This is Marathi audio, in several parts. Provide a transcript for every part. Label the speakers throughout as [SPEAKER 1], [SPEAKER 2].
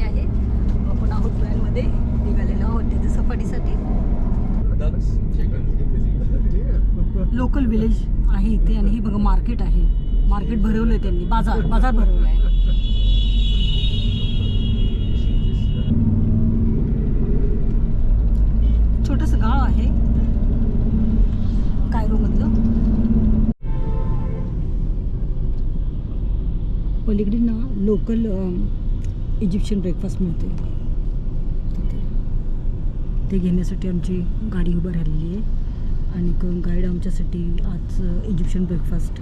[SPEAKER 1] आहे. आपण आहोत प्लॅनमध्ये निघालेलो आहोत त्याच्या सफारीसाठी. लोकल विलेज आहे इथे आणि हे बघा मार्केट आहे. मार्केट भरवलं आहे त्यांनी. बाजार बाजार भरवला आहे पलीकडे ना लोकल इजिप्शियन ब्रेकफास्ट मिळते तिथे ते घेण्यासाठी आमची गाडी उभं राहिलेली आहे. आणि गाईड आमच्यासाठी आज इजिप्शियन ब्रेकफास्ट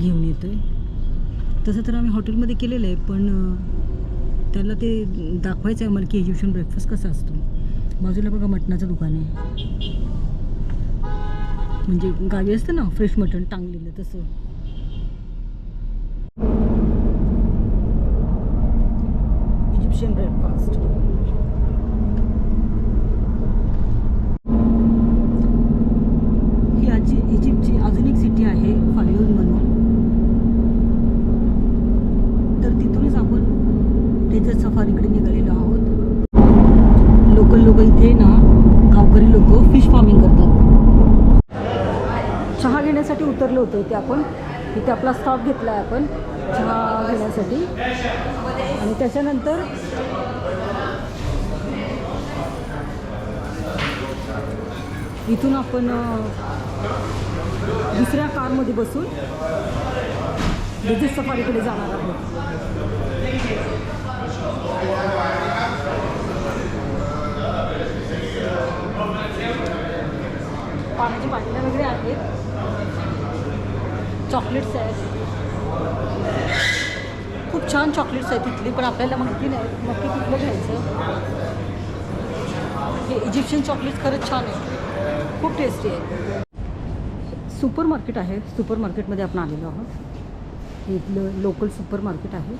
[SPEAKER 1] घेऊन येतो आहे तसं तर आम्ही हॉटेलमध्ये केलेलं आहे पण त्याला ते दाखवायचं आहे आम्हाला की इजिप्शियन ब्रेकफास्ट कसा असतो. बाजूला बघा मटणाचं दुकान आहे. म्हणजे गावी असतं ना फ्रेश मटण टांगलेलं तसं. इजिप्शियन ब्रेकफास्ट ही आजची इजिप्तची अजून एक सिटी आहे फायोन म्हणून. तर तिथूनच आपण डेझर्ट सफारीकडे निघालेलो आहोत. लोकल लोक इथे ना गावकरी लोक फिश फार्मिंग करतात. चहा घेण्यासाठी उतरलो होतो इथे आपण. इथे आपला स्टॉप घेतला आहे आपण चहा घेण्यासाठी. आणि त्याच्यानंतर इथून आपण दुसऱ्या कारमध्ये बसून डेझर्ट सफारीकडे जाणार आहोत. पाण्याची बाटल्या वगैरे आहेत. चॉकलेट्स आहेत खूप छान चॉकलेट्स आहेत तिथली पण आपल्याला माहिती नाही नक्की कुठलं घ्यायचं. हे इजिप्शियन चॉकलेट्स खरंच छान आहे. खूप टेस्टी आहे. सुपर मार्केट आहे. सुपर मार्केटमध्ये आपण आलेलो आहोत. हे इथलं लोकल सुपर मार्केट आहे.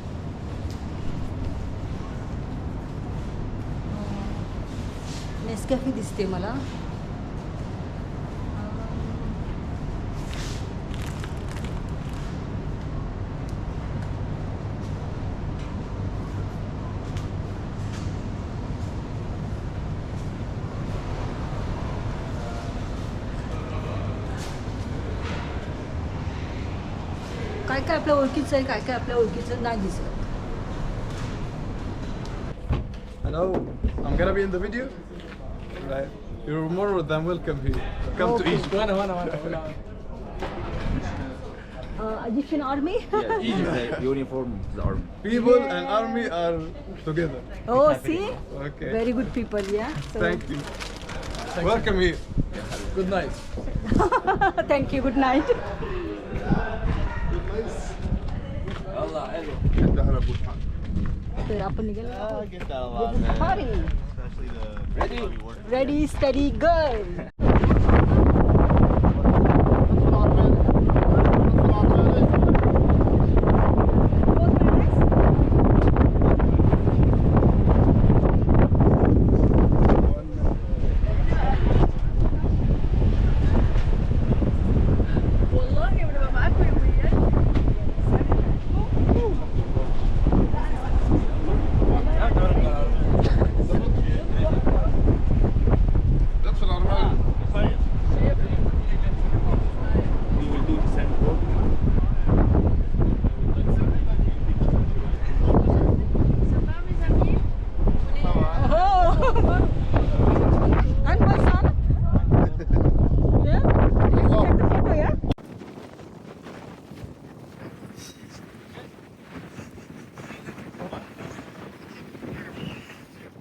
[SPEAKER 1] नेसकॅफे दिसते मला. काय काय आपल्या ओळखीचं आहे काय काय आपल्या ओळखीचं नाही दिसत
[SPEAKER 2] Hello, I'm gonna be in the video. Right. You're more than welcome here. Come to
[SPEAKER 1] Okay.
[SPEAKER 2] Egypt.
[SPEAKER 1] Egyptian army
[SPEAKER 3] Egypt, the uniform of the army.
[SPEAKER 2] People and army are together.
[SPEAKER 1] हो C
[SPEAKER 2] Okay.
[SPEAKER 1] Very good people yeah
[SPEAKER 2] Thank you. Welcome here. Good night.
[SPEAKER 1] Thank you
[SPEAKER 3] good night तर يلا حلو
[SPEAKER 1] حتى
[SPEAKER 3] انا برهان Ready,
[SPEAKER 1] ready, steady, go!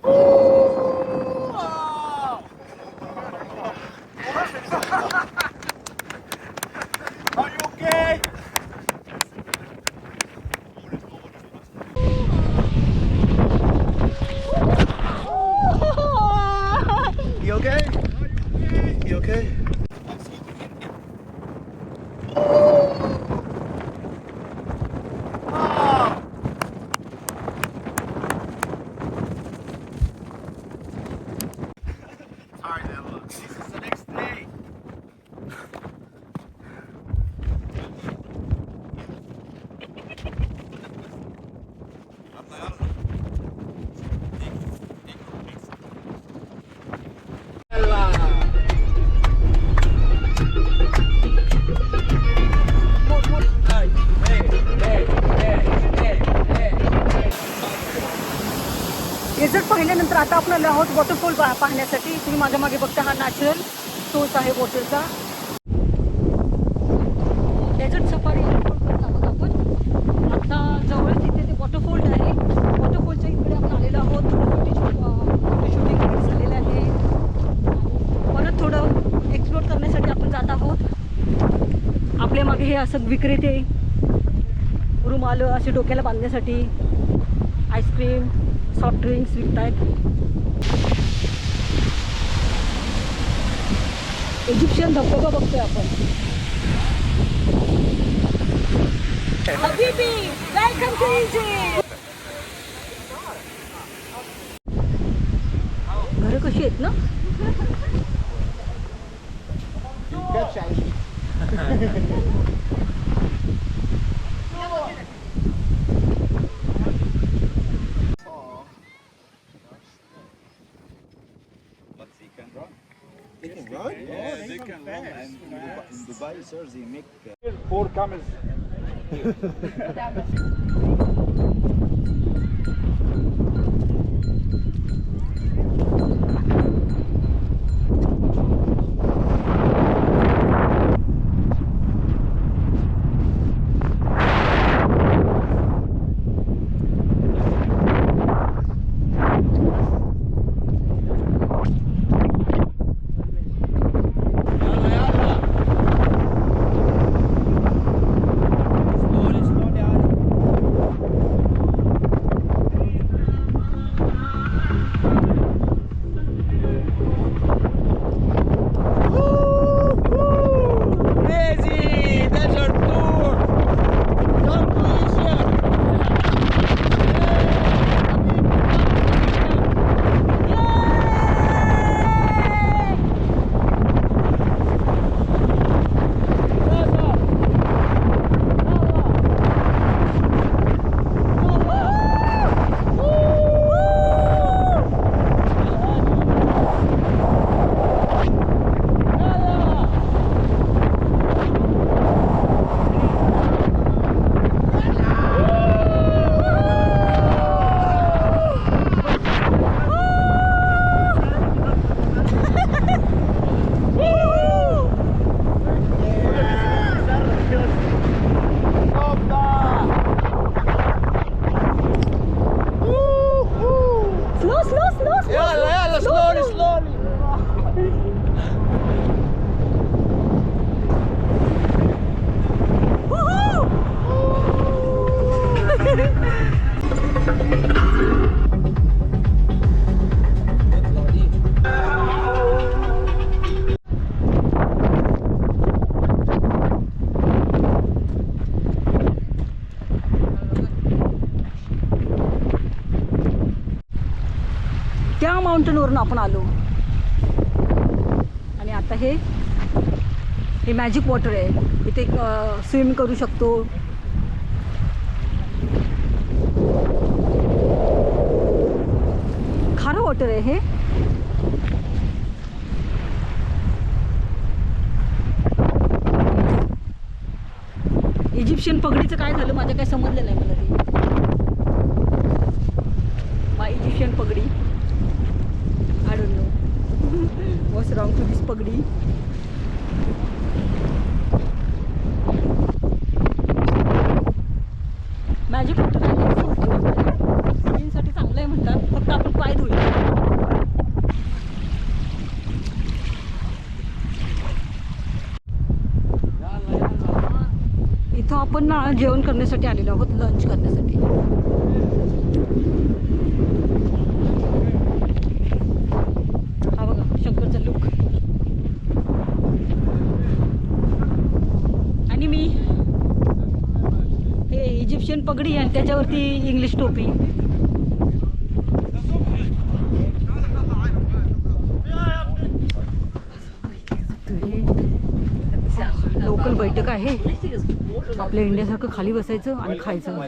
[SPEAKER 2] You okay?
[SPEAKER 1] You okay? आता आपण आलो आहोत वॉटरफॉल पाहण्यासाठी तुम्ही माझ्या मागे बघता हा नॅचरल सोर्स आहे वॉटरचा डेझर्ट सफारी करत आहोत आपण. आता जवळच इथे ते वॉटरफॉल आहे. वॉटरफॉलच्या इकडे आपण आलेलो आहोत. फोटो शूटिंग वगैरे झालेलं आहे. परत थोडं एक्सप्लोर करण्यासाठी आपण जात आहोत. आपल्या मागे हे असं विक्रेते रुमालं असे डोक्याला बांधण्यासाठी. आईस्क्रीम सॉफ्ट ड्रिंक्स विकत आहेत इजिप्शियन धबधबा बघतोय आपण हबीबी वेलकम टू इजिप्ट घरं कशी आहेत ना
[SPEAKER 3] officers, they make... Uh,
[SPEAKER 2] Four camels.
[SPEAKER 1] त्या माउंटनवरून आपण आलो. आणि आता हे हे मॅजिक वॉटर आहे. इथे स्विम करू शकतो. खारं वॉटर आहे हे. इजिप्शियन पगडीचं काय झालं? माझ्या काय समजलं नाही मला ते. मा इजिप्शियन पगडी. What's wrong to this pagdi? Magic water स्किनसाठी चांगलं आहे म्हणतात फक्त आपण पाय धुईल इथं आपण ना जेवण करण्यासाठी आलेलो आहोत लंच करण्यासाठी हा बघा शंकरचा लुक इजिप्शियन पगडी आणि त्याच्यावरती इंग्लिश टोपी. लोकल बैठक आहे. आपल्या इंडियासारखं खाली बसायचं आणि खायचं.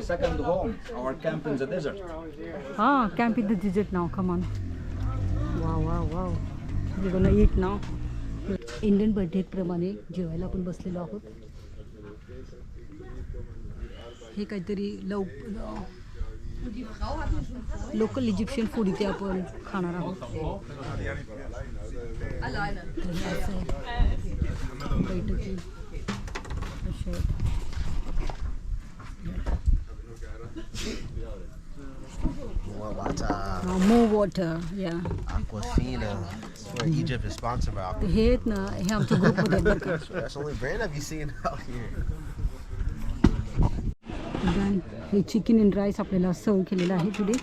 [SPEAKER 1] हां कॅम्प इन द डिझर्ट नाव कमान वा वा वा इट नाव इंडियन बर्थडेप्रमाणे जेवायला आपण बसलेलो आहोत. हे काहीतरी लव लोकल इजिप्शियन फूड इथे आपण खाणार आहोत तर हे असं आहे. बैठकी अशा आहेत.
[SPEAKER 4] More water,
[SPEAKER 1] हा, more water या
[SPEAKER 4] Aquafina. I swear Egypt is sponsored by
[SPEAKER 1] तर
[SPEAKER 4] Aquafina.
[SPEAKER 1] हे आहेत ना हे आमच्या ग्रुपमध्ये हे चिकन इन राईस आपल्याला सर्व केलेलं आहे
[SPEAKER 3] पुढे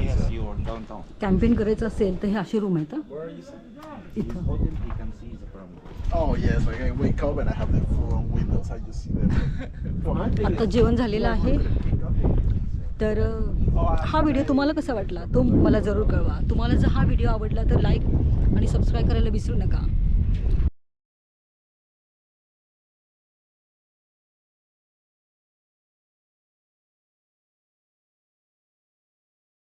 [SPEAKER 3] येस यू
[SPEAKER 1] कॅम्पेन करायचं असेल तर हे असे रूम आहेत
[SPEAKER 3] आता
[SPEAKER 1] इथं. हो जेवण झालेलं आहे. तर हा व्हिडिओ तुम्हाला कसा वाटला? तो मला जरूर कळवा. तुम्हाला जर हा व्हिडिओ आवडला तर लाईक आणि सबस्क्राईब करायला विसरू नका.